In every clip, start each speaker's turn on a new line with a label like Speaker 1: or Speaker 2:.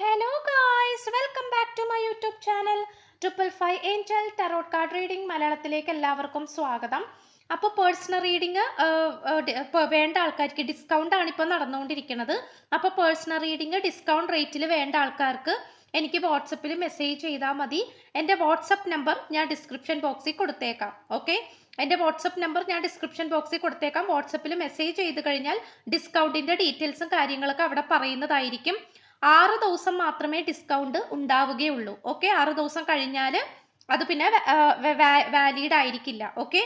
Speaker 1: hello guys welcome back to my YouTube channel triple five angel tarot card reading മലയാളത്തിലേക്ക് എല്ലാവർക്കും സ്വാഗതം അപ്പോൾ personal reading വേണ്ട ആൾക്കാർക്ക് ഡിസ്കൗണ്ട് ആണ് ഇപ്പോൾ നടന്നുകൊണ്ടിരിക്കുന്നത് അപ്പോൾ പേഴ്സണൽ റീഡിങ് ഡിസ്കൗണ്ട് റേറ്റിൽ വേണ്ട ആൾക്കാർക്ക് എനിക്ക് വാട്സപ്പിൽ മെസ്സേജ് ചെയ്താൽ മതി എൻ്റെ വാട്സപ്പ് നമ്പർ ഞാൻ ഡിസ്ക്രിപ്ഷൻ ബോക്സിൽ കൊടുത്തേക്കാം ഓക്കെ എൻ്റെ വാട്സപ്പ് നമ്പർ ഞാൻ ഡിസ്ക്രിപ്ഷൻ ബോക്സിൽ കൊടുത്തേക്കാം വാട്സപ്പിൽ മെസ്സേജ് ചെയ്ത് കഴിഞ്ഞാൽ ഡിസ്കൗണ്ടിൻ്റെ ഡീറ്റെയിൽസും കാര്യങ്ങളൊക്കെ അവിടെ പറയുന്നതായിരിക്കും ആറ് ദിവസം മാത്രമേ ഡിസ്കൗണ്ട് ഉണ്ടാവുകയുള്ളൂ ഓക്കെ ആറ് ദിവസം കഴിഞ്ഞാൽ അത് പിന്നെ വാലിഡ് ആയിരിക്കില്ല ഓക്കെ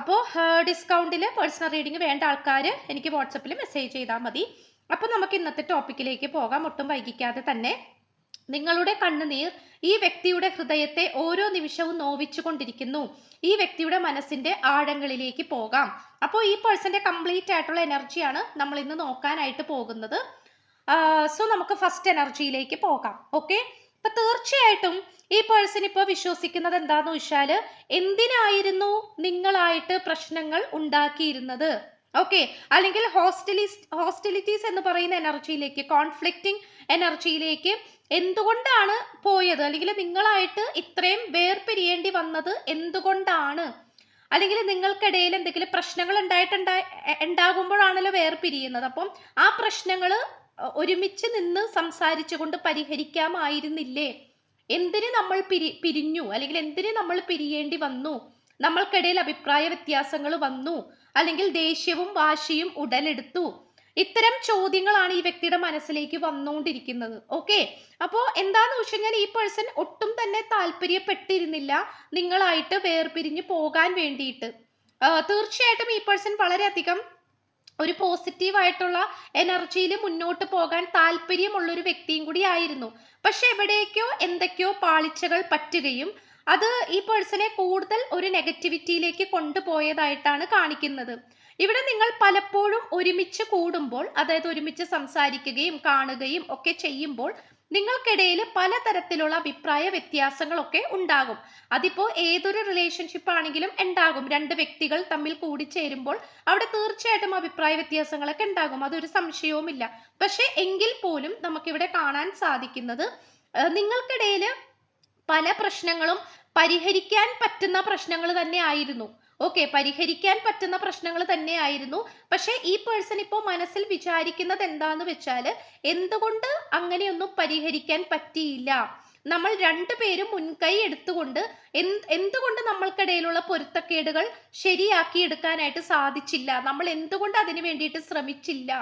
Speaker 1: അപ്പോൾ ഡിസ്കൗണ്ടിൽ പേഴ്സണൽ റീഡിംഗ് വേണ്ട ആൾക്കാർ എനിക്ക് വാട്സപ്പിൽ മെസ്സേജ് ചെയ്താൽ മതി അപ്പോൾ നമുക്ക് ഇന്നത്തെ ടോപ്പിക്കിലേക്ക് പോകാം ഒട്ടും വൈകിക്കാതെ തന്നെ നിങ്ങളുടെ കണ്ണുനീർ ഈ വ്യക്തിയുടെ ഹൃദയത്തെ ഓരോ നിമിഷവും നോവിച്ചുകൊണ്ടിരിക്കുന്നു ഈ വ്യക്തിയുടെ മനസ്സിന്റെ ആഴങ്ങളിലേക്ക് പോകാം അപ്പോൾ ഈ പേഴ്സന്റെ കംപ്ലീറ്റ് ആയിട്ടുള്ള എനർജിയാണ് നമ്മൾ ഇന്ന് നോക്കാനായിട്ട് പോകുന്നത് സോ നമുക്ക് ഫസ്റ്റ് എനർജിയിലേക്ക് പോകാം ഓക്കെ അപ്പൊ തീർച്ചയായിട്ടും ഈ പേഴ്സൺ ഇപ്പോൾ വിശ്വസിക്കുന്നത് എന്താന്ന് വെച്ചാൽ എന്തിനായിരുന്നു നിങ്ങളായിട്ട് പ്രശ്നങ്ങൾ ഉണ്ടാക്കിയിരുന്നത് ഓക്കെ അല്ലെങ്കിൽ ഹോസ്റ്റലിസ്റ്റ് ഹോസ്റ്റലിറ്റീസ് എന്ന് പറയുന്ന എനർജിയിലേക്ക് കോൺഫ്ലിക്റ്റിംഗ് എനർജിയിലേക്ക് എന്തുകൊണ്ടാണ് പോയത് അല്ലെങ്കിൽ നിങ്ങളായിട്ട് ഇത്രയും വേർപിരിയേണ്ടി വന്നത് എന്തുകൊണ്ടാണ് അല്ലെങ്കിൽ നിങ്ങൾക്കിടയിൽ എന്തെങ്കിലും പ്രശ്നങ്ങൾ ഉണ്ടായിട്ടുണ്ടാ ഉണ്ടാകുമ്പോഴാണല്ലോ വേർപിരിയുന്നത് അപ്പം ആ പ്രശ്നങ്ങൾ ഒരുമിച്ച് നിന്ന് സംസാരിച്ചു കൊണ്ട് പരിഹരിക്കാമായിരുന്നില്ലേ എന്തിന് നമ്മൾ പിരി പിരിഞ്ഞു അല്ലെങ്കിൽ എന്തിന് നമ്മൾ പിരിയേണ്ടി വന്നു നമ്മൾക്കിടയിൽ അഭിപ്രായ വ്യത്യാസങ്ങൾ വന്നു അല്ലെങ്കിൽ ദേഷ്യവും വാശിയും ഉടലെടുത്തു ഇത്തരം ചോദ്യങ്ങളാണ് ഈ വ്യക്തിയുടെ മനസ്സിലേക്ക് വന്നുകൊണ്ടിരിക്കുന്നത് ഓക്കെ അപ്പോൾ എന്താന്ന് വെച്ച് കഴിഞ്ഞാൽ ഈ പേഴ്സൺ ഒട്ടും തന്നെ താല്പര്യപ്പെട്ടിരുന്നില്ല നിങ്ങളായിട്ട് വേർപിരിഞ്ഞ് പോകാൻ വേണ്ടിയിട്ട് തീർച്ചയായിട്ടും ഈ പേഴ്സൺ വളരെയധികം ഒരു പോസിറ്റീവായിട്ടുള്ള എനർജിയിൽ മുന്നോട്ട് പോകാൻ താല്പര്യമുള്ള ഒരു വ്യക്തിയും കൂടി ആയിരുന്നു പക്ഷെ എവിടേക്കോ എന്തൊക്കെയോ പാളിച്ചകൾ പറ്റുകയും അത് ഈ പേഴ്സണെ കൂടുതൽ ഒരു നെഗറ്റിവിറ്റിയിലേക്ക് കൊണ്ടുപോയതായിട്ടാണ് കാണിക്കുന്നത് ഇവിടെ നിങ്ങൾ പലപ്പോഴും ഒരുമിച്ച് കൂടുമ്പോൾ അതായത് ഒരുമിച്ച് സംസാരിക്കുകയും കാണുകയും ഒക്കെ ചെയ്യുമ്പോൾ നിങ്ങൾക്കിടയിൽ പലതരത്തിലുള്ള അഭിപ്രായ വ്യത്യാസങ്ങളൊക്കെ ഉണ്ടാകും അതിപ്പോ ഏതൊരു റിലേഷൻഷിപ്പ് ആണെങ്കിലും ഉണ്ടാകും രണ്ട് വ്യക്തികൾ തമ്മിൽ കൂടിച്ചേരുമ്പോൾ അവിടെ തീർച്ചയായിട്ടും അഭിപ്രായ വ്യത്യാസങ്ങളൊക്കെ ഉണ്ടാകും അതൊരു സംശയവുമില്ല പക്ഷെ എങ്കിൽ പോലും നമുക്കിവിടെ കാണാൻ സാധിക്കുന്നത് നിങ്ങൾക്കിടയിൽ പല പ്രശ്നങ്ങളും പരിഹരിക്കാൻ പറ്റുന്ന പ്രശ്നങ്ങൾ തന്നെ ആയിരുന്നു ഓക്കെ പരിഹരിക്കാൻ പറ്റുന്ന പ്രശ്നങ്ങൾ തന്നെയായിരുന്നു പക്ഷേ ഈ പേഴ്സൺ ഇപ്പോൾ മനസ്സിൽ വിചാരിക്കുന്നത് എന്താന്ന് വെച്ചാൽ എന്തുകൊണ്ട് അങ്ങനെയൊന്നും പരിഹരിക്കാൻ പറ്റിയില്ല നമ്മൾ രണ്ടുപേരും മുൻകൈ എടുത്തുകൊണ്ട് എന്ത് എന്തുകൊണ്ട് നമ്മൾക്കിടയിലുള്ള പൊരുത്തക്കേടുകൾ ശരിയാക്കി എടുക്കാനായിട്ട് സാധിച്ചില്ല നമ്മൾ എന്തുകൊണ്ട് അതിന് വേണ്ടിയിട്ട് ശ്രമിച്ചില്ല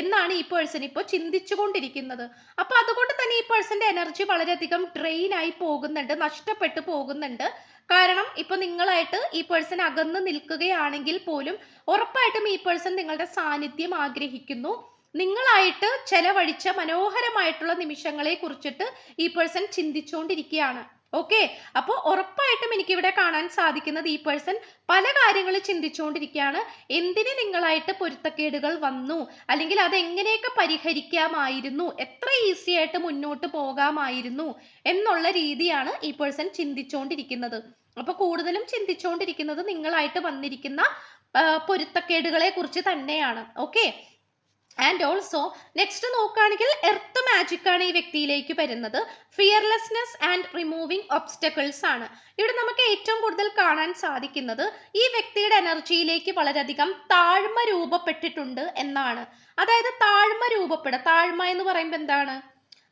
Speaker 1: എന്നാണ് ഈ പേഴ്സൺ ഇപ്പോൾ ചിന്തിച്ചുകൊണ്ടിരിക്കുന്നത് അപ്പോൾ അതുകൊണ്ട് തന്നെ ഈ പേഴ്സന്റെ എനർജി വളരെയധികം ഡ്രെയിൻ ആയി പോകുന്നുണ്ട് നഷ്ടപ്പെട്ടു പോകുന്നുണ്ട് കാരണം ഇപ്പൊ നിങ്ങളായിട്ട് ഈ പേഴ്സൺ അകന്ന് നിൽക്കുകയാണെങ്കിൽ പോലും ഉറപ്പായിട്ടും ഈ പേഴ്സൺ നിങ്ങളുടെ സാന്നിധ്യം ആഗ്രഹിക്കുന്നു നിങ്ങളായിട്ട് ചെലവഴിച്ച മനോഹരമായിട്ടുള്ള നിമിഷങ്ങളെ കുറിച്ചിട്ട് ഈ പേഴ്സൺ ചിന്തിച്ചുകൊണ്ടിരിക്കുകയാണ് ഓക്കെ അപ്പോൾ ഉറപ്പായിട്ടും എനിക്കിവിടെ കാണാൻ സാധിക്കുന്നത് ഈ പേഴ്സൺ പല കാര്യങ്ങൾ ചിന്തിച്ചുകൊണ്ടിരിക്കുകയാണ് എന്തിന് നിങ്ങളായിട്ട് പൊരുത്തക്കേടുകൾ വന്നു അല്ലെങ്കിൽ അതെങ്ങനെയൊക്കെ പരിഹരിക്കാമായിരുന്നു എത്ര ഈസി ആയിട്ട് മുന്നോട്ട് പോകാമായിരുന്നു എന്നുള്ള രീതിയാണ് ഈ പേഴ്സൺ ചിന്തിച്ചുകൊണ്ടിരിക്കുന്നത് അപ്പൊ കൂടുതലും ചിന്തിച്ചുകൊണ്ടിരിക്കുന്നത് നിങ്ങളായിട്ട് വന്നിരിക്കുന്ന പൊരുത്തക്കേടുകളെ കുറിച്ച് തന്നെയാണ് ഓക്കെ ആൻഡ് ഓൾസോ നെക്സ്റ്റ് നോക്കുകയാണെങ്കിൽ എർത്ത് മാജിക് ആണ് ഈ വ്യക്തിയിലേക്ക് വരുന്നത് ഫിയർലെസ്നെസ് ആൻഡ് റിമൂവിങ് ഒബ്സ്റ്റക്കിൾസ് ആണ് ഇവിടെ നമുക്ക് ഏറ്റവും കൂടുതൽ കാണാൻ സാധിക്കുന്നത് ഈ വ്യക്തിയുടെ എനർജിയിലേക്ക് വളരെയധികം താഴ്മ രൂപപ്പെട്ടിട്ടുണ്ട് എന്നാണ് അതായത് താഴ്മ രൂപപ്പെടുക താഴ്മ എന്ന് പറയുമ്പോൾ എന്താണ്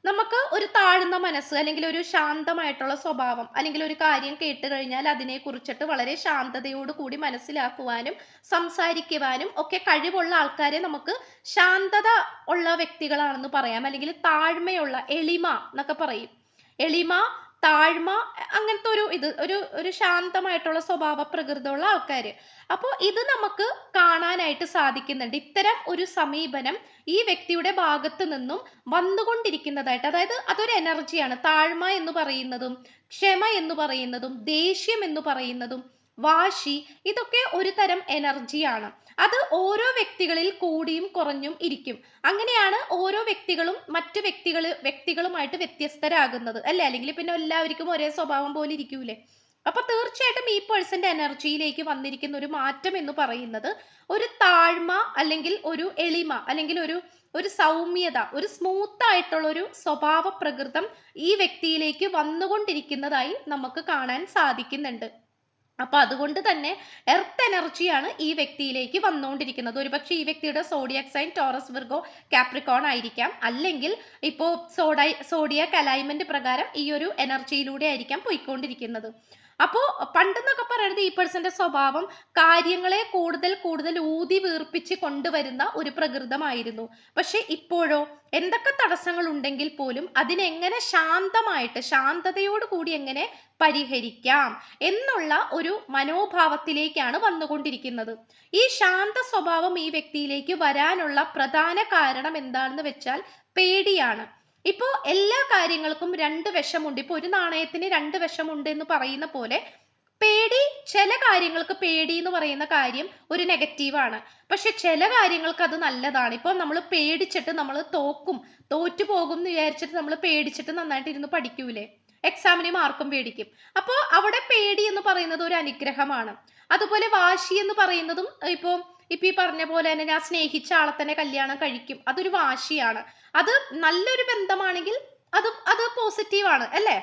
Speaker 1: നമുക്ക് ഒരു താഴ്ന്ന മനസ്സ് അല്ലെങ്കിൽ ഒരു ശാന്തമായിട്ടുള്ള സ്വഭാവം അല്ലെങ്കിൽ ഒരു കാര്യം കേട്ട് കഴിഞ്ഞാൽ അതിനെ കുറിച്ചിട്ട് വളരെ ശാന്തതയോടുകൂടി മനസ്സിലാക്കുവാനും സംസാരിക്കുവാനും ഒക്കെ കഴിവുള്ള ആൾക്കാരെ നമുക്ക് ശാന്തത ഉള്ള വ്യക്തികളാണെന്ന് പറയാം അല്ലെങ്കിൽ താഴ്മയുള്ള എളിമ എന്നൊക്കെ പറയും എളിമ താഴ്മ അങ്ങനത്തെ ഒരു ഇത് ഒരു ഒരു ശാന്തമായിട്ടുള്ള സ്വഭാവ പ്രകൃതമുള്ള ആൾക്കാർ അപ്പോൾ ഇത് നമുക്ക് കാണാനായിട്ട് സാധിക്കുന്നുണ്ട് ഇത്തരം ഒരു സമീപനം ഈ വ്യക്തിയുടെ ഭാഗത്ത് നിന്നും വന്നുകൊണ്ടിരിക്കുന്നതായിട്ട് അതായത് അതൊരു എനർജിയാണ് താഴ്മ എന്ന് പറയുന്നതും ക്ഷമ എന്ന് പറയുന്നതും ദേഷ്യം എന്ന് പറയുന്നതും വാശി ഇതൊക്കെ ഒരു തരം എനർജിയാണ് അത് ഓരോ വ്യക്തികളിൽ കൂടിയും കുറഞ്ഞും ഇരിക്കും അങ്ങനെയാണ് ഓരോ വ്യക്തികളും മറ്റു വ്യക്തികൾ വ്യക്തികളുമായിട്ട് വ്യത്യസ്തരാകുന്നത് അല്ലേ അല്ലെങ്കിൽ പിന്നെ എല്ലാവർക്കും ഒരേ സ്വഭാവം പോലെ ഇരിക്കൂലേ അപ്പൊ തീർച്ചയായിട്ടും ഈ പേഴ്സന്റെ എനർജിയിലേക്ക് വന്നിരിക്കുന്ന ഒരു മാറ്റം എന്ന് പറയുന്നത് ഒരു താഴ്മ അല്ലെങ്കിൽ ഒരു എളിമ അല്ലെങ്കിൽ ഒരു ഒരു സൗമ്യത ഒരു സ്മൂത്ത് ആയിട്ടുള്ള ഒരു സ്വഭാവ പ്രകൃതം ഈ വ്യക്തിയിലേക്ക് വന്നുകൊണ്ടിരിക്കുന്നതായി നമുക്ക് കാണാൻ സാധിക്കുന്നുണ്ട് അപ്പോൾ അതുകൊണ്ട് തന്നെ എർത്ത് എനർജിയാണ് ഈ വ്യക്തിയിലേക്ക് വന്നുകൊണ്ടിരിക്കുന്നത് ഒരുപക്ഷെ ഈ വ്യക്തിയുടെ zodiac sign Taurus Virgo Capricorn ആയിരിക്കാം അല്ലെങ്കിൽ ഇപ്പോ സോഡ സോഡിയ കലൈൻമെന്റ് പ്രകാരം ഈ ഒരു എനർജിയിലൂടെ ആയിരിക്കാം പോയിക്കൊണ്ടിരിക്കുന്നത് അപ്പോൾ പണ്ടെന്നൊക്കെ പറയുന്നത് ഈ പേഴ്സൻ്റെ സ്വഭാവം കാര്യങ്ങളെ കൂടുതൽ കൂടുതൽ ഊതി വീർപ്പിച്ച് കൊണ്ടുവരുന്ന ഒരു പ്രകൃതമായിരുന്നു പക്ഷെ ഇപ്പോഴോ എന്തൊക്കെ തടസ്സങ്ങൾ ഉണ്ടെങ്കിൽ പോലും അതിനെങ്ങനെ ശാന്തമായിട്ട് ശാന്തതയോട് കൂടി എങ്ങനെ പരിഹരിക്കാം എന്നുള്ള ഒരു മനോഭാവത്തിലേക്കാണ് വന്നുകൊണ്ടിരിക്കുന്നത് ഈ ശാന്ത സ്വഭാവം ഈ വ്യക്തിയിലേക്ക് വരാനുള്ള പ്രധാന കാരണം എന്താണെന്ന് വെച്ചാൽ പേടിയാണ് ഇപ്പോൾ എല്ലാ കാര്യങ്ങൾക്കും രണ്ട് വിഷമുണ്ട് ഇപ്പോൾ ഒരു നാണയത്തിന് രണ്ട് വിഷമുണ്ട് എന്ന് പറയുന്ന പോലെ പേടി ചില കാര്യങ്ങൾക്ക് പേടി എന്ന് പറയുന്ന കാര്യം ഒരു നെഗറ്റീവാണ് പക്ഷെ ചില കാര്യങ്ങൾക്ക് അത് നല്ലതാണ് ഇപ്പോൾ നമ്മൾ പേടിച്ചിട്ട് നമ്മൾ തോക്കും തോറ്റു പോകും എന്ന് വിചാരിച്ചിട്ട് നമ്മൾ പേടിച്ചിട്ട് നന്നായിട്ട് ഇരുന്ന് പഠിക്കൂലേ എക്സാമിന് മാർക്കും പേടിക്കും അപ്പോൾ അവിടെ പേടി എന്ന് പറയുന്നത് ഒരു അനുഗ്രഹമാണ് അതുപോലെ വാശി എന്ന് പറയുന്നതും ഇപ്പോൾ ഇപ്പൊ ഈ പറഞ്ഞ പോലെ തന്നെ ഞാൻ സ്നേഹിച്ച ആളെ തന്നെ കല്യാണം കഴിക്കും അതൊരു വാശിയാണ് അത് നല്ലൊരു ബന്ധമാണെങ്കിൽ അത് അത് പോസിറ്റീവാണ് അല്ലേ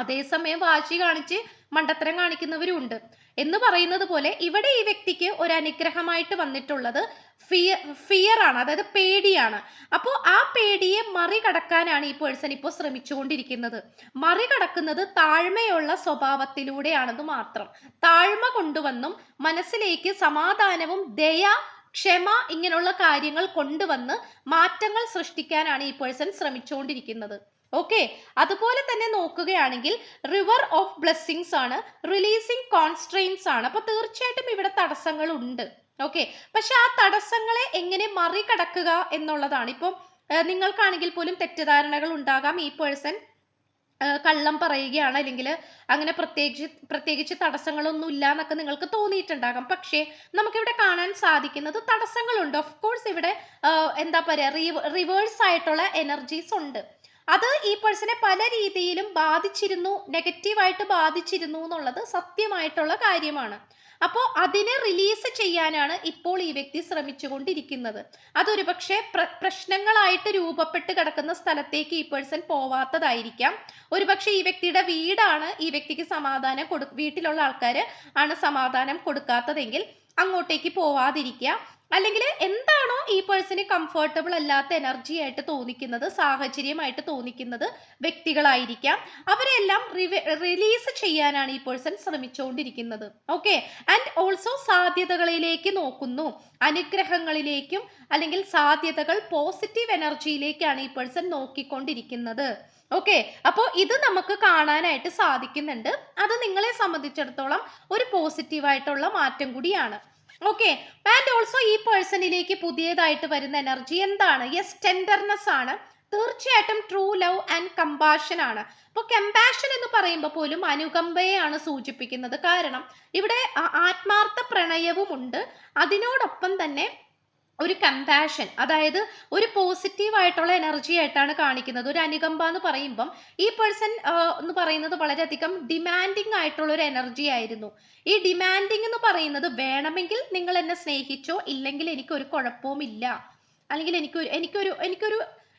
Speaker 1: അതേസമയം വാശി കാണിച്ച് മണ്ടത്തരം കാണിക്കുന്നവരും ഉണ്ട് എന്ന് പറയുന്നത് പോലെ ഇവിടെ ഈ വ്യക്തിക്ക് ഒരു അനുഗ്രഹമായിട്ട് വന്നിട്ടുള്ളത് ഫിയർ ഫിയർ ആണ് അതായത് പേടിയാണ് അപ്പോൾ ആ പേടിയെ മറികടക്കാനാണ് ഈ പേഴ്സൺ ഇപ്പോൾ ശ്രമിച്ചുകൊണ്ടിരിക്കുന്നത് മറികടക്കുന്നത് താഴ്മയുള്ള സ്വഭാവത്തിലൂടെയാണെന്ന് മാത്രം താഴ്മ കൊണ്ടുവന്നും മനസ്സിലേക്ക് സമാധാനവും ദയ ക്ഷമ ഇങ്ങനെയുള്ള കാര്യങ്ങൾ കൊണ്ടുവന്ന് മാറ്റങ്ങൾ സൃഷ്ടിക്കാനാണ് ഈ പേഴ്സൺ ശ്രമിച്ചുകൊണ്ടിരിക്കുന്നത് ഓക്കെ അതുപോലെ തന്നെ നോക്കുകയാണെങ്കിൽ റിവർ ഓഫ് ബ്ലെസ്സിങ്സ് ആണ് റിലീസിങ് കോൺസ്ട്രെയിൻസ് ആണ് അപ്പോൾ തീർച്ചയായിട്ടും ഇവിടെ തടസ്സങ്ങളുണ്ട് ഓക്കെ പക്ഷെ ആ തടസ്സങ്ങളെ എങ്ങനെ മറികടക്കുക എന്നുള്ളതാണ് ഇപ്പം നിങ്ങൾക്കാണെങ്കിൽ പോലും തെറ്റിദ്ധാരണകൾ ഉണ്ടാകാം ഈ പേഴ്സൺ കള്ളം പറയുകയാണ് അല്ലെങ്കിൽ അങ്ങനെ പ്രത്യേകിച്ച് പ്രത്യേകിച്ച് തടസ്സങ്ങളൊന്നും ഇല്ല എന്നൊക്കെ നിങ്ങൾക്ക് തോന്നിയിട്ടുണ്ടാകാം പക്ഷേ നമുക്കിവിടെ കാണാൻ സാധിക്കുന്നത് തടസ്സങ്ങളുണ്ട് ഓഫ് കോഴ്സ് ഇവിടെ എന്താ പറയുക റിവേഴ്സ് ആയിട്ടുള്ള എനർജീസ് ഉണ്ട് അത് ഈ പേഴ്സണെ പല രീതിയിലും ബാധിച്ചിരുന്നു നെഗറ്റീവായിട്ട് ബാധിച്ചിരുന്നു എന്നുള്ളത് സത്യമായിട്ടുള്ള കാര്യമാണ് അപ്പോൾ അതിനെ റിലീസ് ചെയ്യാനാണ് ഇപ്പോൾ ഈ വ്യക്തി ശ്രമിച്ചുകൊണ്ടിരിക്കുന്നത് അതൊരു പക്ഷേ പ്രശ്നങ്ങളായിട്ട് രൂപപ്പെട്ട് കിടക്കുന്ന സ്ഥലത്തേക്ക് ഈ പേഴ്സൺ പോവാത്തതായിരിക്കാം ഒരുപക്ഷെ ഈ വ്യക്തിയുടെ വീടാണ് ഈ വ്യക്തിക്ക് സമാധാനം കൊടു വീട്ടിലുള്ള ആൾക്കാർ ആണ് സമാധാനം കൊടുക്കാത്തതെങ്കിൽ അങ്ങോട്ടേക്ക് പോവാതിരിക്കുക അല്ലെങ്കിൽ എന്താണോ ഈ പേഴ്സണ് കംഫർട്ടബിൾ അല്ലാത്ത എനർജി ആയിട്ട് തോന്നിക്കുന്നത് സാഹചര്യമായിട്ട് തോന്നിക്കുന്നത് വ്യക്തികളായിരിക്കാം അവരെല്ലാം റിലീസ് ചെയ്യാനാണ് ഈ പേഴ്സൺ ശ്രമിച്ചുകൊണ്ടിരിക്കുന്നത് ഓക്കെ ആൻഡ് ഓൾസോ സാധ്യതകളിലേക്ക് നോക്കുന്നു അനുഗ്രഹങ്ങളിലേക്കും അല്ലെങ്കിൽ സാധ്യതകൾ പോസിറ്റീവ് എനർജിയിലേക്കാണ് ഈ പേഴ്സൺ നോക്കിക്കൊണ്ടിരിക്കുന്നത് ഓക്കെ അപ്പോൾ ഇത് നമുക്ക് കാണാനായിട്ട് സാധിക്കുന്നുണ്ട് അത് നിങ്ങളെ സംബന്ധിച്ചിടത്തോളം ഒരു പോസിറ്റീവായിട്ടുള്ള മാറ്റം കൂടിയാണ് ഓക്കെ ആൻഡ് ഓൾസോ ഈ പേഴ്സണിലേക്ക് പുതിയതായിട്ട് വരുന്ന എനർജി എന്താണ് യെസ് ടെൻഡർനെസ് ആണ് തീർച്ചയായിട്ടും ട്രൂ ലവ് ആൻഡ് കമ്പാഷൻ ആണ് അപ്പോൾ കമ്പാഷൻ എന്ന് പറയുമ്പോൾ പോലും അനുകമ്പയാണ് സൂചിപ്പിക്കുന്നത് കാരണം ഇവിടെ ആത്മാർത്ഥ പ്രണയവുമുണ്ട് അതിനോടൊപ്പം തന്നെ ഒരു കമ്പാഷൻ അതായത് ഒരു പോസിറ്റീവ് ആയിട്ടുള്ള എനർജി ആയിട്ടാണ് കാണിക്കുന്നത് ഒരു അനുകമ്പ എന്ന് പറയുമ്പം ഈ പേഴ്സൺ എന്ന് പറയുന്നത് വളരെയധികം ഡിമാൻഡിങ് ആയിട്ടുള്ള ഒരു എനർജി ആയിരുന്നു ഈ ഡിമാൻഡിങ് എന്ന് പറയുന്നത് വേണമെങ്കിൽ നിങ്ങൾ എന്നെ സ്നേഹിച്ചോ ഇല്ലെങ്കിൽ എനിക്കൊരു കുഴപ്പവുമില്ല അല്ലെങ്കിൽ എനിക്കൊരു എനിക്കൊരു എനിക്കൊരു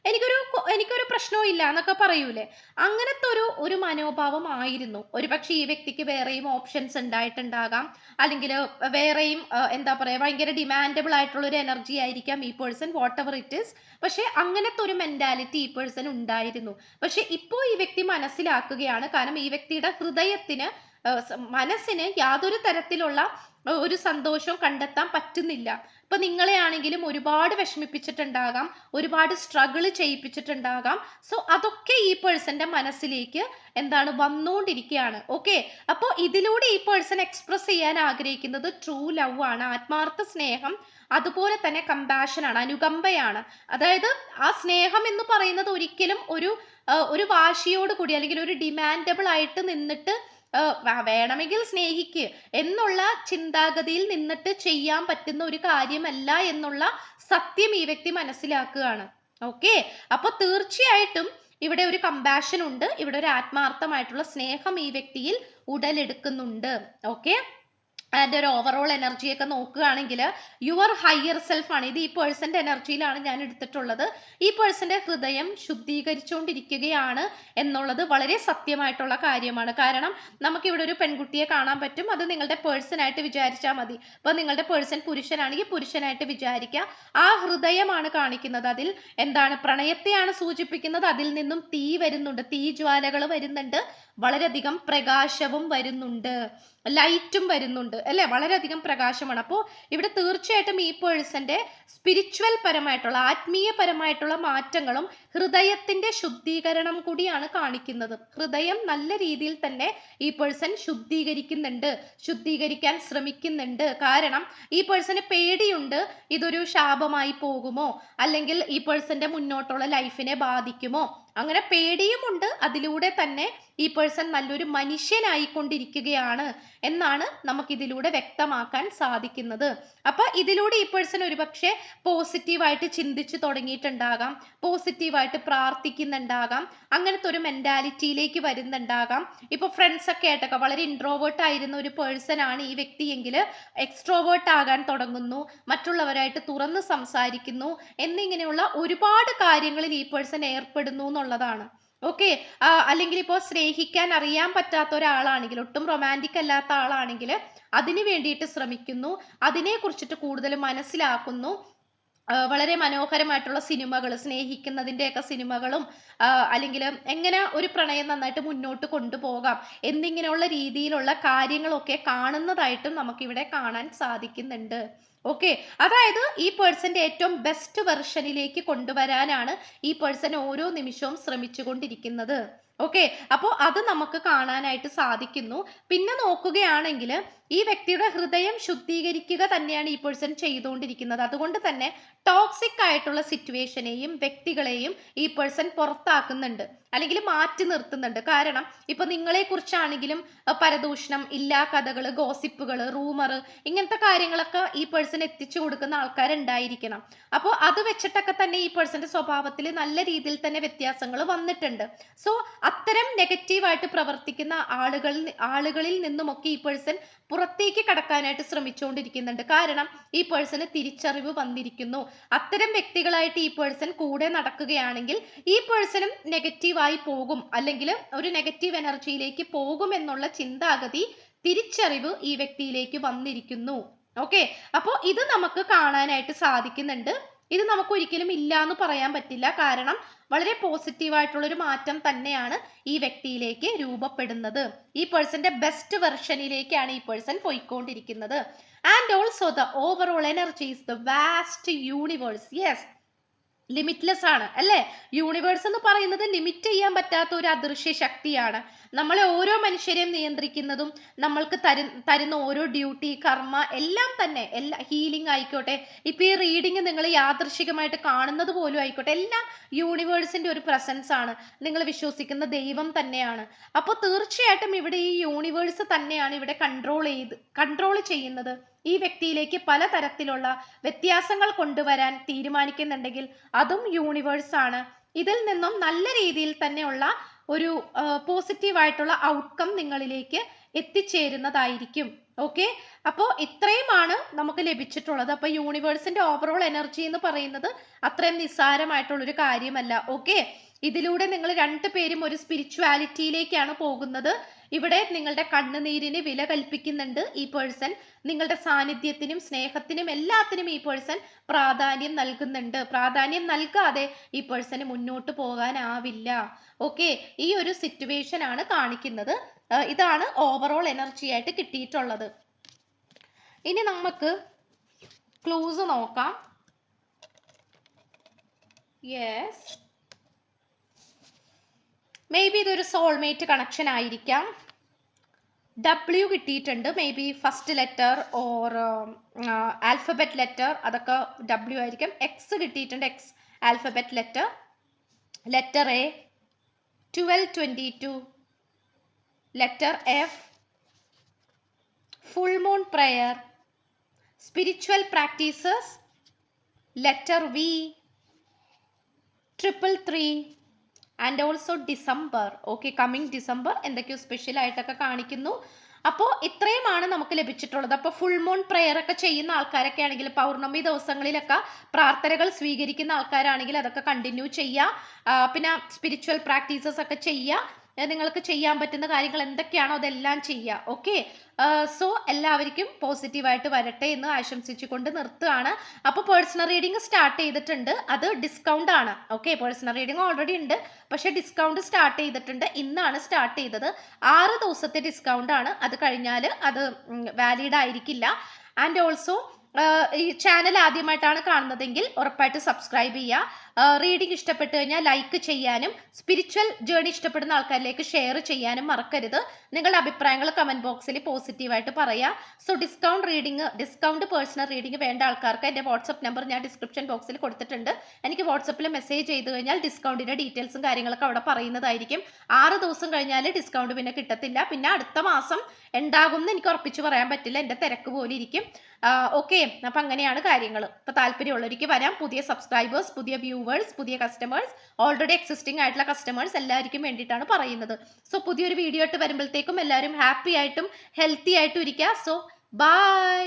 Speaker 1: എനിക്കൊരു എനിക്കൊരു പ്രശ്നവും ഇല്ല എന്നൊക്കെ പറയൂലേ അങ്ങനത്തെ ഒരു ഒരു മനോഭാവം ആയിരുന്നു ഒരു പക്ഷെ ഈ വ്യക്തിക്ക് വേറെയും ഓപ്ഷൻസ് ഉണ്ടായിട്ടുണ്ടാകാം അല്ലെങ്കിൽ വേറെയും എന്താ പറയുക ഭയങ്കര ഡിമാൻഡബിൾ ആയിട്ടുള്ള ഒരു എനർജി ആയിരിക്കാം ഈ person whatever it is പക്ഷേ അങ്ങനത്തെ ഒരു മെന്റാലിറ്റി ഈ പേഴ്സൺ ഉണ്ടായിരുന്നു പക്ഷേ ഇപ്പോൾ ഈ വ്യക്തി മനസ്സിലാക്കുകയാണ് കാരണം ഈ വ്യക്തിയുടെ ഹൃദയത്തിന് മനസ്സിന് യാതൊരു തരത്തിലുള്ള ഒരു സന്തോഷവും കണ്ടെത്താൻ പറ്റുന്നില്ല ഇപ്പൊ നിങ്ങളെ ആണെങ്കിലും ഒരുപാട് വിഷമിപ്പിച്ചിട്ടുണ്ടാകാം ഒരുപാട് സ്ട്രഗിൾ ചെയ്യിപ്പിച്ചിട്ടുണ്ടാകാം സോ അതൊക്കെ ഈ പേഴ്സന്റെ മനസ്സിലേക്ക് എന്താണ് വന്നുകൊണ്ടിരിക്കുകയാണ് ഓക്കെ അപ്പോൾ ഇതിലൂടെ ഈ പേഴ്സൺ എക്സ്പ്രസ് ചെയ്യാൻ ആഗ്രഹിക്കുന്നത് ട്രൂ ലവ് ആണ് ആത്മാർത്ഥ സ്നേഹം അതുപോലെ തന്നെ കമ്പാഷൻ ആണ് അനുകമ്പയാണ് അതായത് ആ സ്നേഹം എന്ന് പറയുന്നത് ഒരിക്കലും ഒരു ഒരു വാശിയോട് കൂടി അല്ലെങ്കിൽ ഒരു ഡിമാൻഡബിൾ ആയിട്ട് നിന്നിട്ട് വേണമെങ്കിൽ സ്നേഹിക്ക് എന്നുള്ള ചിന്താഗതിയിൽ നിന്നിട്ട് ചെയ്യാൻ പറ്റുന്ന ഒരു കാര്യമല്ല എന്നുള്ള സത്യം ഈ വ്യക്തി മനസ്സിലാക്കുകയാണ് ഓക്കെ അപ്പൊ തീർച്ചയായിട്ടും ഇവിടെ ഒരു കമ്പാഷൻ ഉണ്ട് ഇവിടെ ഒരു ആത്മാർത്ഥമായിട്ടുള്ള സ്നേഹം ഈ വ്യക്തിയിൽ ഉടലെടുക്കുന്നുണ്ട് ഓക്കെ അതിൻ്റെ ഒരു ഓവറോൾ എനർജിയൊക്കെ നോക്കുകയാണെങ്കിൽ യുവർ ഹയർ സെൽഫാണ് ഇത് ഈ പേഴ്സൻ്റെ എനർജിയിലാണ് ഞാൻ എടുത്തിട്ടുള്ളത് ഈ പേഴ്സൻ്റെ ഹൃദയം ശുദ്ധീകരിച്ചുകൊണ്ടിരിക്കുകയാണ് എന്നുള്ളത് വളരെ സത്യമായിട്ടുള്ള കാര്യമാണ് കാരണം നമുക്കിവിടെ ഒരു പെൺകുട്ടിയെ കാണാൻ പറ്റും അത് നിങ്ങളുടെ പേഴ്സണായിട്ട് വിചാരിച്ചാൽ മതി അപ്പോൾ നിങ്ങളുടെ പേഴ്സൺ പുരുഷനാണെങ്കിൽ പുരുഷനായിട്ട് വിചാരിക്കുക ആ ഹൃദയമാണ് കാണിക്കുന്നത് അതിൽ എന്താണ് പ്രണയത്തെയാണ് സൂചിപ്പിക്കുന്നത് അതിൽ നിന്നും തീ വരുന്നുണ്ട് തീ ജ്വാലകൾ വരുന്നുണ്ട് വളരെയധികം പ്രകാശവും വരുന്നുണ്ട് ലൈറ്റും വരുന്നുണ്ട് അല്ലേ വളരെയധികം പ്രകാശമാണ് അപ്പോൾ ഇവിടെ തീർച്ചയായിട്ടും ഈ പേഴ്സന്റെ സ്പിരിച്വൽ പരമായിട്ടുള്ള ആത്മീയപരമായിട്ടുള്ള മാറ്റങ്ങളും ഹൃദയത്തിന്റെ ശുദ്ധീകരണം കൂടിയാണ് കാണിക്കുന്നത് ഹൃദയം നല്ല രീതിയിൽ തന്നെ ഈ പേഴ്സൺ ശുദ്ധീകരിക്കുന്നുണ്ട് ശുദ്ധീകരിക്കാൻ ശ്രമിക്കുന്നുണ്ട് കാരണം ഈ പേഴ്സന് പേടിയുണ്ട് ഇതൊരു ശാപമായി പോകുമോ അല്ലെങ്കിൽ ഈ പേഴ്സന്റെ മുന്നോട്ടുള്ള ലൈഫിനെ ബാധിക്കുമോ അങ്ങനെ പേടിയുമുണ്ട് അതിലൂടെ തന്നെ ഈ പേഴ്സൺ നല്ലൊരു മനുഷ്യനായിക്കൊണ്ടിരിക്കുകയാണ് എന്നാണ് നമുക്കിതിലൂടെ വ്യക്തമാക്കാൻ സാധിക്കുന്നത് അപ്പോൾ ഇതിലൂടെ ഈ പേഴ്സൺ ഒരുപക്ഷെ പോസിറ്റീവായിട്ട് ചിന്തിച്ചു തുടങ്ങിയിട്ടുണ്ടാകാം പോസിറ്റീവായിട്ട് പ്രാർത്ഥിക്കുന്നുണ്ടാകാം അങ്ങനത്തെ ഒരു മെൻറ്റാലിറ്റിയിലേക്ക് വരുന്നുണ്ടാകാം ഇപ്പോൾ ഫ്രണ്ട്സൊക്കെ ആയിട്ടൊക്കെ വളരെ ഇൻട്രോവേർട്ട് ആയിരുന്ന ഒരു പേഴ്സൺ ആണ് ഈ വ്യക്തിയെങ്കിൽ എക്സ്ട്രോവേർട്ട് ആകാൻ തുടങ്ങുന്നു മറ്റുള്ളവരായിട്ട് തുറന്ന് സംസാരിക്കുന്നു എന്നിങ്ങനെയുള്ള ഒരുപാട് കാര്യങ്ങളിൽ ഈ പേഴ്സൺ ഏർപ്പെടുന്നു എന്നുള്ളതാണ് ഓക്കെ അല്ലെങ്കിൽ ഇപ്പോൾ സ്നേഹിക്കാൻ അറിയാൻ പറ്റാത്ത ഒരാളാണെങ്കിൽ ഒട്ടും റൊമാൻറ്റിക് അല്ലാത്ത ആളാണെങ്കിൽ അതിന് വേണ്ടിയിട്ട് ശ്രമിക്കുന്നു അതിനെ കുറിച്ചിട്ട് കൂടുതൽ മനസ്സിലാക്കുന്നു വളരെ മനോഹരമായിട്ടുള്ള സിനിമകൾ ഒക്കെ സിനിമകളും അല്ലെങ്കിൽ എങ്ങനെ ഒരു പ്രണയം നന്നായിട്ട് മുന്നോട്ട് കൊണ്ടുപോകാം എന്നിങ്ങനെയുള്ള രീതിയിലുള്ള കാര്യങ്ങളൊക്കെ കാണുന്നതായിട്ടും നമുക്കിവിടെ കാണാൻ സാധിക്കുന്നുണ്ട് ഓക്കെ അതായത് ഈ പേഴ്സന്റെ ഏറ്റവും ബെസ്റ്റ് വെർഷനിലേക്ക് കൊണ്ടുവരാനാണ് ഈ പേഴ്സൺ ഓരോ നിമിഷവും ശ്രമിച്ചുകൊണ്ടിരിക്കുന്നത് ഓക്കെ അപ്പോൾ അത് നമുക്ക് കാണാനായിട്ട് സാധിക്കുന്നു പിന്നെ നോക്കുകയാണെങ്കിൽ ഈ വ്യക്തിയുടെ ഹൃദയം ശുദ്ധീകരിക്കുക തന്നെയാണ് ഈ പേഴ്സൺ ചെയ്തുകൊണ്ടിരിക്കുന്നത് അതുകൊണ്ട് തന്നെ ടോക്സിക് ആയിട്ടുള്ള സിറ്റുവേഷനെയും വ്യക്തികളെയും ഈ പേഴ്സൺ പുറത്താക്കുന്നുണ്ട് അല്ലെങ്കിൽ മാറ്റി നിർത്തുന്നുണ്ട് കാരണം ഇപ്പൊ നിങ്ങളെക്കുറിച്ചാണെങ്കിലും പരദൂഷണം ഇല്ലാ കഥകൾ ഗോസിപ്പുകൾ റൂമർ ഇങ്ങനത്തെ കാര്യങ്ങളൊക്കെ ഈ പേഴ്സൺ എത്തിച്ചു കൊടുക്കുന്ന ആൾക്കാരുണ്ടായിരിക്കണം അപ്പോൾ അത് വെച്ചിട്ടൊക്കെ തന്നെ ഈ പേഴ്സന്റെ സ്വഭാവത്തിൽ നല്ല രീതിയിൽ തന്നെ വ്യത്യാസങ്ങൾ വന്നിട്ടുണ്ട് സോ അത്തരം നെഗറ്റീവായിട്ട് പ്രവർത്തിക്കുന്ന ആളുകളിൽ ആളുകളിൽ നിന്നുമൊക്കെ ഈ പേഴ്സൺ പുറ പുറത്തേക്ക് കടക്കാനായിട്ട് ശ്രമിച്ചുകൊണ്ടിരിക്കുന്നുണ്ട് കാരണം ഈ പേഴ്സന് തിരിച്ചറിവ് വന്നിരിക്കുന്നു അത്തരം വ്യക്തികളായിട്ട് ഈ പേഴ്സൺ കൂടെ നടക്കുകയാണെങ്കിൽ ഈ പേഴ്സണും നെഗറ്റീവായി പോകും അല്ലെങ്കിൽ ഒരു നെഗറ്റീവ് എനർജിയിലേക്ക് പോകും എന്നുള്ള ചിന്താഗതി തിരിച്ചറിവ് ഈ വ്യക്തിയിലേക്ക് വന്നിരിക്കുന്നു ഓക്കെ അപ്പോൾ ഇത് നമുക്ക് കാണാനായിട്ട് സാധിക്കുന്നുണ്ട് ഇത് നമുക്ക് ഒരിക്കലും ഇല്ല എന്ന് പറയാൻ പറ്റില്ല കാരണം വളരെ പോസിറ്റീവായിട്ടുള്ളൊരു മാറ്റം തന്നെയാണ് ഈ വ്യക്തിയിലേക്ക് രൂപപ്പെടുന്നത് ഈ പേഴ്സന്റെ ബെസ്റ്റ് വെർഷനിലേക്കാണ് ഈ പേഴ്സൺ പോയിക്കൊണ്ടിരിക്കുന്നത് and also the overall energy is the vast universe yes limitless ആണ് അല്ലേ യൂണിവേഴ്സ് എന്ന് പറയുന്നത് ലിമിറ്റ് ചെയ്യാൻ പറ്റാത്ത ഒരു അദൃശ്യ ശക്തിയാണ് നമ്മളെ ഓരോ മനുഷ്യരെയും നിയന്ത്രിക്കുന്നതും നമ്മൾക്ക് തരു തരുന്ന ഓരോ ഡ്യൂട്ടി കർമ്മ എല്ലാം തന്നെ എല്ലാ ഹീലിംഗ് ആയിക്കോട്ടെ ഇപ്പൊ ഈ റീഡിങ് നിങ്ങൾ യാദൃശികമായിട്ട് കാണുന്നത് പോലും ആയിക്കോട്ടെ എല്ലാം യൂണിവേഴ്സിന്റെ ഒരു പ്രസൻസ് ആണ് നിങ്ങൾ വിശ്വസിക്കുന്ന ദൈവം തന്നെയാണ് അപ്പോൾ തീർച്ചയായിട്ടും ഇവിടെ ഈ യൂണിവേഴ്സ് തന്നെയാണ് ഇവിടെ കൺട്രോൾ ചെയ്ത് കൺട്രോൾ ചെയ്യുന്നത് ഈ വ്യക്തിയിലേക്ക് പലതരത്തിലുള്ള വ്യത്യാസങ്ങൾ കൊണ്ടുവരാൻ തീരുമാനിക്കുന്നുണ്ടെങ്കിൽ അതും യൂണിവേഴ്സ് ആണ് ഇതിൽ നിന്നും നല്ല രീതിയിൽ തന്നെയുള്ള ഒരു പോസിറ്റീവായിട്ടുള്ള ഔട്ട്കം നിങ്ങളിലേക്ക് എത്തിച്ചേരുന്നതായിരിക്കും ഓക്കെ അപ്പോൾ ഇത്രയുമാണ് നമുക്ക് ലഭിച്ചിട്ടുള്ളത് അപ്പോൾ യൂണിവേഴ്സിന്റെ ഓവറോൾ എനർജി എന്ന് പറയുന്നത് അത്രയും ഒരു കാര്യമല്ല ഓക്കെ ഇതിലൂടെ നിങ്ങൾ രണ്ടു പേരും ഒരു സ്പിരിച്വാലിറ്റിയിലേക്കാണ് പോകുന്നത് ഇവിടെ നിങ്ങളുടെ കണ്ണുനീരിന് വില കൽപ്പിക്കുന്നുണ്ട് ഈ പേഴ്സൺ നിങ്ങളുടെ സാന്നിധ്യത്തിനും സ്നേഹത്തിനും എല്ലാത്തിനും ഈ പേഴ്സൺ പ്രാധാന്യം നൽകുന്നുണ്ട് പ്രാധാന്യം നൽകാതെ ഈ പേഴ്സന് മുന്നോട്ട് പോകാനാവില്ല ഓക്കെ ഈ ഒരു സിറ്റുവേഷൻ ആണ് കാണിക്കുന്നത് ഇതാണ് ഓവറോൾ എനർജി ആയിട്ട് കിട്ടിയിട്ടുള്ളത് ഇനി നമുക്ക് ക്ലൂസ് നോക്കാം യെസ് മേ ബി ഇതൊരു സോൾമേറ്റ് കണക്ഷൻ ആയിരിക്കാം ഡബ്ല്യു കിട്ടിയിട്ടുണ്ട് maybe first letter or alphabet letter അതൊക്കെ ഡബ്ല്യു ആയിരിക്കും എക്സ് കിട്ടിയിട്ടുണ്ട് X alphabet letter letter A twelve twenty two letter F full moon prayer spiritual practices letter V triple three and also December okay coming December എന്തൊക്കെയോ special ആയിട്ടൊക്കെ കാണിക്കുന്നു അപ്പോൾ ഇത്രയുമാണ് നമുക്ക് ലഭിച്ചിട്ടുള്ളത് അപ്പോൾ ഫുൾ മൂൺ പ്രെയർ ഒക്കെ ചെയ്യുന്ന ആൾക്കാരൊക്കെ ആണെങ്കിൽ പൗർണമി ദിവസങ്ങളിലൊക്കെ പ്രാർത്ഥനകൾ സ്വീകരിക്കുന്ന ആൾക്കാരാണെങ്കിൽ അതൊക്കെ കണ്ടിന്യൂ ചെയ്യുക പിന്നെ സ്പിരിച്വൽ പ്രാക്ടീസസ് ഒക്കെ ചെയ്യുക നിങ്ങൾക്ക് ചെയ്യാൻ പറ്റുന്ന കാര്യങ്ങൾ എന്തൊക്കെയാണോ അതെല്ലാം ചെയ്യുക ഓക്കെ സോ എല്ലാവർക്കും പോസിറ്റീവായിട്ട് വരട്ടെ എന്ന് ആശംസിച്ചുകൊണ്ട് നിർത്തുകയാണ് അപ്പോൾ പേഴ്സണൽ റീഡിംഗ് സ്റ്റാർട്ട് ചെയ്തിട്ടുണ്ട് അത് ഡിസ്കൗണ്ട് ആണ് ഓക്കെ പേഴ്സണൽ റീഡിംഗ് ഓൾറെഡി ഉണ്ട് പക്ഷെ ഡിസ്കൗണ്ട് സ്റ്റാർട്ട് ചെയ്തിട്ടുണ്ട് ഇന്നാണ് സ്റ്റാർട്ട് ചെയ്തത് ആറ് ദിവസത്തെ ഡിസ്കൗണ്ട് ആണ് അത് കഴിഞ്ഞാൽ അത് വാലിഡ് ആയിരിക്കില്ല ആൻഡ് ഓൾസോ ഈ ചാനൽ ആദ്യമായിട്ടാണ് കാണുന്നതെങ്കിൽ ഉറപ്പായിട്ട് സബ്സ്ക്രൈബ് ചെയ്യുക റീഡിംഗ് ഇഷ്ടപ്പെട്ടു കഴിഞ്ഞാൽ ലൈക്ക് ചെയ്യാനും സ്പിരിച്വൽ ജേണി ഇഷ്ടപ്പെടുന്ന ആൾക്കാരിലേക്ക് ഷെയർ ചെയ്യാനും മറക്കരുത് നിങ്ങളുടെ അഭിപ്രായങ്ങൾ കമന്റ് ബോക്സിൽ പോസിറ്റീവായിട്ട് പറയാം so discount reading discount personal reading വേണ്ട ആൾക്കാർക്ക് എൻ്റെ വാട്സപ്പ് നമ്പർ ഞാൻ ഡിസ്ക്രിപ്ഷൻ ബോക്സിൽ കൊടുത്തിട്ടുണ്ട് എനിക്ക് വാട്സപ്പിൽ മെസ്സേജ് ചെയ്തു കഴിഞ്ഞാൽ ഡിസ്കൗണ്ടിൻ്റെ ഡീറ്റെയിൽസും കാര്യങ്ങളൊക്കെ അവിടെ പറയുന്നതായിരിക്കും ആറ് ദിവസം കഴിഞ്ഞാൽ ഡിസ്കൗണ്ട് പിന്നെ കിട്ടത്തില്ല പിന്നെ അടുത്ത മാസം ഉണ്ടാകും എന്ന് എനിക്ക് ഉറപ്പിച്ച് പറയാൻ പറ്റില്ല എൻ്റെ തിരക്ക് പോലെ ഇരിക്കും ഓക്കെ അപ്പം അങ്ങനെയാണ് കാര്യങ്ങൾ അപ്പോൾ താല്പര്യമുള്ളവർക്ക് വരാം പുതിയ സബ്സ്ക്രൈബേഴ്സ് പുതിയ വ്യൂ വ്യൂവേഴ്സ് പുതിയ കസ്റ്റമേഴ്സ് ഓൾറെഡി എക്സിസ്റ്റിംഗ് ആയിട്ടുള്ള കസ്റ്റമേഴ്സ് എല്ലാവർക്കും വേണ്ടിയിട്ടാണ് പറയുന്നത് സോ പുതിയൊരു വീഡിയോ ആയിട്ട് വരുമ്പോഴത്തേക്കും എല്ലാവരും ഹാപ്പി ആയിട്ടും ഹെൽത്തി ആയിട്ടും ഇരിക്കുക സോ ബൈ